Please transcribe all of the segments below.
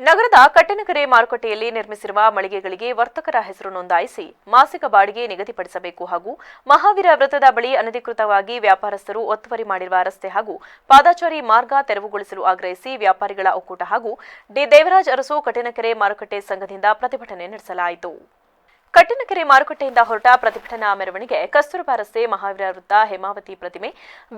ನಗರದ ಕಟ್ಟನಕೆರೆ ಮಾರುಕಟ್ಟೆಯಲ್ಲಿ ನಿರ್ಮಿಸಿರುವ ಮಳಿಗೆಗಳಿಗೆ ವರ್ತಕರ ಹೆಸರು ನೋಂದಾಯಿಸಿ ಮಾಸಿಕ ಬಾಡಿಗೆ ನಿಗದಿಪಡಿಸಬೇಕು ಹಾಗೂ ಮಹಾವೀರ ವೃತ್ತದ ಬಳಿ ಅನಧಿಕೃತವಾಗಿ ವ್ಯಾಪಾರಸ್ಥರು ಒತ್ತುವರಿ ಮಾಡಿರುವ ರಸ್ತೆ ಹಾಗೂ ಪಾದಾಚಾರಿ ಮಾರ್ಗ ತೆರವುಗೊಳಿಸಲು ಆಗ್ರಹಿಸಿ ವ್ಯಾಪಾರಿಗಳ ಒಕ್ಕೂಟ ಹಾಗೂ ಡಿ ದೇವರಾಜ್ ಅರಸು ಕಟ್ಟನಕೆರೆ ಮಾರುಕಟ್ಟೆ ಸಂಘದಿಂದ ಪ್ರತಿಭಟನೆ ನಡೆಸಲಾಯಿತು. ಕಟ್ಟನಕೆರೆ ಮಾರುಕಟ್ಟೆಯಿಂದ ಹೊರಟ ಪ್ರತಿಭಟನಾ ಮೆರವಣಿಗೆ ಕಸ್ತೂರಬಾ ರಸ್ತೆ ಮಹಾವೀರ ವೃತ್ತ ಹೇಮಾವತಿ ಪ್ರತಿಮೆ,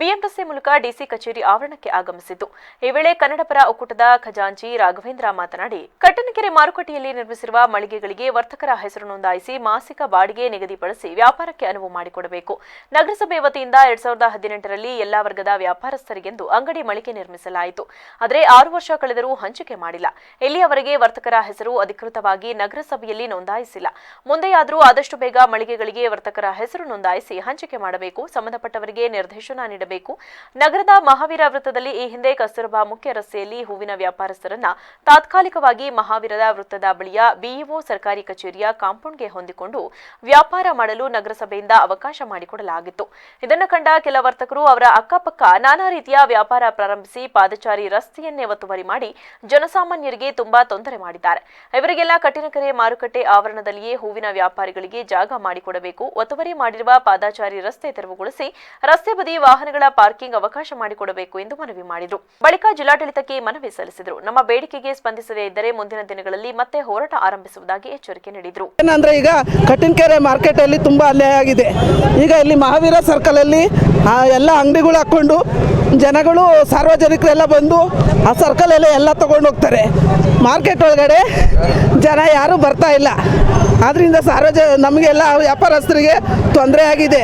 ಬಿಎಂ ರಸ್ತೆ ಮೂಲಕ ಡಿಸಿ ಕಚೇರಿ ಆವರಣಕ್ಕೆ ಆಗಮಿಸಿತು. ಈ ವೇಳೆ ಕನ್ನಡಪರ ಒಕ್ಕೂಟದ ಖಜಾಂಚಿ ರಾಘವೇಂದ್ರ ಮಾತನಾಡಿ, ಕಟ್ಟನಕೆರೆ ಮಾರುಕಟ್ಟೆಯಲ್ಲಿ ನಿರ್ಮಿಸಿರುವ ಮಳಿಗೆಗಳಿಗೆ ವರ್ತಕರ ಹೆಸರು ನೋಂದಾಯಿಸಿ ಮಾಸಿಕ ಬಾಡಿಗೆ ನಿಗದಿಪಡಿಸಿ ವ್ಯಾಪಾರಕ್ಕೆ ಅನುವು ಮಾಡಿಕೊಡಬೇಕು. ನಗರಸಭೆ ವತಿಯಿಂದ ಎರಡ್ ಸಾವಿರದ ಹದಿನೆಂಟರಲ್ಲಿ ಎಲ್ಲಾ ವರ್ಗದ ವ್ಯಾಪಾರಸ್ಥರಿಗೆಂದು ಅಂಗಡಿ ಮಳಿಗೆ ನಿರ್ಮಿಸಲಾಯಿತು. ಆದರೆ ಆರು ವರ್ಷ ಕಳೆದರೂ ಹಂಚಿಕೆ ಮಾಡಿಲ್ಲ. ಇಲ್ಲಿಯವರೆಗೆ ವರ್ತಕರ ಹೆಸರು ಅಧಿಕೃತವಾಗಿ ನಗರಸಭೆಯಲ್ಲಿ ನೋಂದಾಯಿಸಿಲ್ಲ. ಮುಂದೆಯಾದರೂ ಆದಷ್ಟು ಬೇಗ ಮಳಿಗೆಗಳಿಗೆ ವರ್ತಕರ ಹೆಸರು ನೋಂದಾಯಿಸಿ ಹಂಚಿಕೆ ಮಾಡಬೇಕು, ಸಂಬಂಧಪಟ್ಟವರಿಗೆ ನಿರ್ದೇಶನ ನೀಡಬೇಕು. ನಗರದ ಮಹಾವೀರ ವೃತ್ತದಲ್ಲಿ ಈ ಹಿಂದೆ ಕಸ್ತೂರಬಾ ಮುಖ್ಯ ರಸ್ತೆಯಲ್ಲಿ ಹೂವಿನ ವ್ಯಾಪಾರಸ್ಥರನ್ನ ತಾತ್ಕಾಲಿಕವಾಗಿ ಮಹಾವೀರದ ವೃತ್ತದ ಬಳಿಯ ಬಿಇಒ ಸರ್ಕಾರಿ ಕಚೇರಿಯ ಕಾಂಪೌಂಡ್ಗೆ ಹೊಂದಿಕೊಂಡು ವ್ಯಾಪಾರ ಮಾಡಲು ನಗರಸಭೆಯಿಂದ ಅವಕಾಶ ಮಾಡಿಕೊಡಲಾಗಿತ್ತು. ಇದನ್ನು ಕಂಡ ಕೆಲ ವರ್ತಕರು ಅವರ ಅಕ್ಕಪಕ್ಕ ನಾನಾ ರೀತಿಯ ವ್ಯಾಪಾರ ಪ್ರಾರಂಭಿಸಿ ಪಾದಚಾರಿ ರಸ್ತೆಯನ್ನೇ ಒತ್ತುವರಿ ಮಾಡಿ ಜನಸಾಮಾನ್ಯರಿಗೆ ತುಂಬಾ ತೊಂದರೆ ಮಾಡಿದ್ದಾರೆ. ಇವರಿಗೆಲ್ಲ ಕಠಿಣಕರೆ ಮಾರುಕಟ್ಟೆ ಆವರಣದಲ್ಲಿಯೇ ಹೂವಿನ ವ್ಯಾಪಾರಿಗಳಿಗೆ ಜಾಗ ಮಾಡಿಕೊಡಬೇಕು. ಒತ್ತುವರಿ ಮಾಡಿರುವ ಪಾದಾಚಾರಿ ರಸ್ತೆ ತೆರವುಗೊಳಿಸಿ ರಸ್ತೆ ಬದಿ ವಾಹನಗಳ ಪಾರ್ಕಿಂಗ್ ಅವಕಾಶ ಮಾಡಿಕೊಡಬೇಕು ಎಂದು ಮನವಿ ಮಾಡಿದರು. ಬಳಿಕ ಜಿಲ್ಲಾಡಳಿತಕ್ಕೆ ಮನವಿ ಸಲ್ಲಿಸಿದರು. ನಮ್ಮ ಬೇಡಿಕೆಗೆ ಸ್ಪಂದಿಸದೇ ಇದ್ದರೆ ಮುಂದಿನ ದಿನಗಳಲ್ಲಿ ಮತ್ತೆ ಹೋರಾಟ ಆರಂಭಿಸುವುದಾಗಿ ಎಚ್ಚರಿಕೆ ನೀಡಿದರು. ಏನಂದ್ರೆ ಈಗ ಕಟ್ಟಿನಕೆರೆ ಮಾರ್ಕೆಟಲ್ಲಿ ತುಂಬಾ ಅಲ್ಲೇ ಆಗಿದೆ. ಈಗ ಇಲ್ಲಿ ಮಹಾವೀರ ಸರ್ಕಲ್ ಅಲ್ಲಿ ಎಲ್ಲ ಅಂಗಡಿಗಳು ಹಾಕೊಂಡು ಜನಗಳು, ಸಾರ್ವಜನಿಕರೆಲ್ಲ ಬಂದು ಆ ಸರ್ಕಲ್ ಎಲ್ಲ ತಗೊಂಡು ಹೋಗ್ತಾರೆ ಮಾರ್ಕೆಟ್ ಒಳಗಡೆ ಜನ ಯಾರು ಬರ್ತಾ ಇಲ್ಲ. ಆದ್ದರಿಂದ ಸಾರ್ವಜ, ನಮಗೆಲ್ಲ ವ್ಯಾಪಾರಸ್ಥರಿಗೆ ತೊಂದರೆ ಆಗಿದೆ.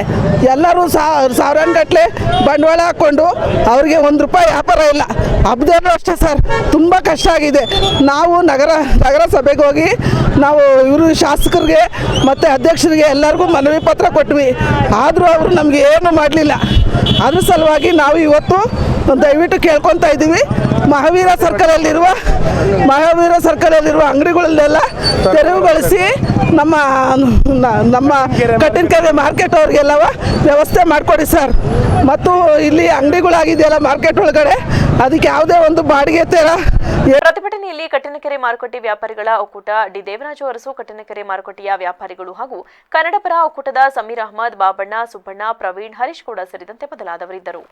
ಎಲ್ಲರೂ ಸಾವಿರಾನುಗಟ್ಟಲೆ ಬಂಡವಾಳ ಹಾಕ್ಕೊಂಡು ಅವ್ರಿಗೆ ಒಂದು ರೂಪಾಯಿ ವ್ಯಾಪಾರ ಇಲ್ಲ. ಹಬ್ಬದಲ್ಲೂ ಅಷ್ಟೇ ಸರ್. ತುಂಬ ಕಷ್ಟ ಆಗಿದೆ. ನಾವು ನಗರ, ನಗರಸಭೆಗೆ ಹೋಗಿ ನಾವು ಇವರು ಶಾಸಕರಿಗೆ ಮತ್ತು ಅಧ್ಯಕ್ಷರಿಗೆ ಎಲ್ಲರಿಗೂ ಮನವಿ ಪತ್ರ ಕೊಟ್ವಿ. ಆದರೂ ಅವರು ನಮಗೆ ಏನು ಮಾಡಲಿಲ್ಲ. ಅದ್ರ ಸಲುವಾಗಿ ನಾವು ಇವತ್ತು ದಯವಿಟ್ಟು ಕೇಳ್ಕೊತಾ ಇದ್ದೀವಿ ಮಹಾವೀರ ಸರ್ಕಲಲ್ಲಿರುವ ಮಹಾವೀರ ಸರ್ಕಲಲ್ಲಿರುವ ಅಂಗಡಿಗಳನ್ನೆಲ್ಲ ತೆರವುಗೊಳಿಸಿ ನಮ್ಮ ನಮ್ಮ ನಮ್ಮ ಕಟ್ಟಿನಕೆರೆ ಮಾರ್ಕೆಟ್ ಅವ್ರಿಗೆಲ್ಲವ ವ್ಯವಸ್ಥೆ ಮಾಡಿಕೊಡಿ ಸರ್. ಮತ್ತು ಇಲ್ಲಿ ಅಂಗಡಿಗಳಾಗಿದೆಯಲ್ಲ ಮಾರ್ಕೆಟ್ ಒಳಗಡೆ, ಅದಕ್ಕೆ ಯಾವುದೇ ಒಂದು ಬಾಡಿಗೆ ತರ. ಪ್ರತಿಭಟನೆಯಲ್ಲಿ ಕಟ್ಟನಕೆರೆ ಮಾರುಕಟ್ಟೆ ವ್ಯಾಪಾರಿಗಳ ಒಕ್ಕೂಟ, ಡಿ ದೇವರಾಜು ಅರಸು ಕಟ್ಟನಕೆರೆ ಮಾರುಕಟ್ಟೆಯ ವ್ಯಾಪಾರಿಗಳು ಹಾಗೂ ಕನ್ನಡಪರ ಒಕ್ಕೂಟದ ಸಮೀರ್ ಅಹಮದ್, ಬಾಬಣ್ಣ, ಸುಬ್ಬಣ್ಣ, ಪ್ರವೀಣ್, ಹರೀಶ್ ಕೂಡ ಸೇರಿದಂತೆ ಮೊದಲಾದವರಿದ್ದರು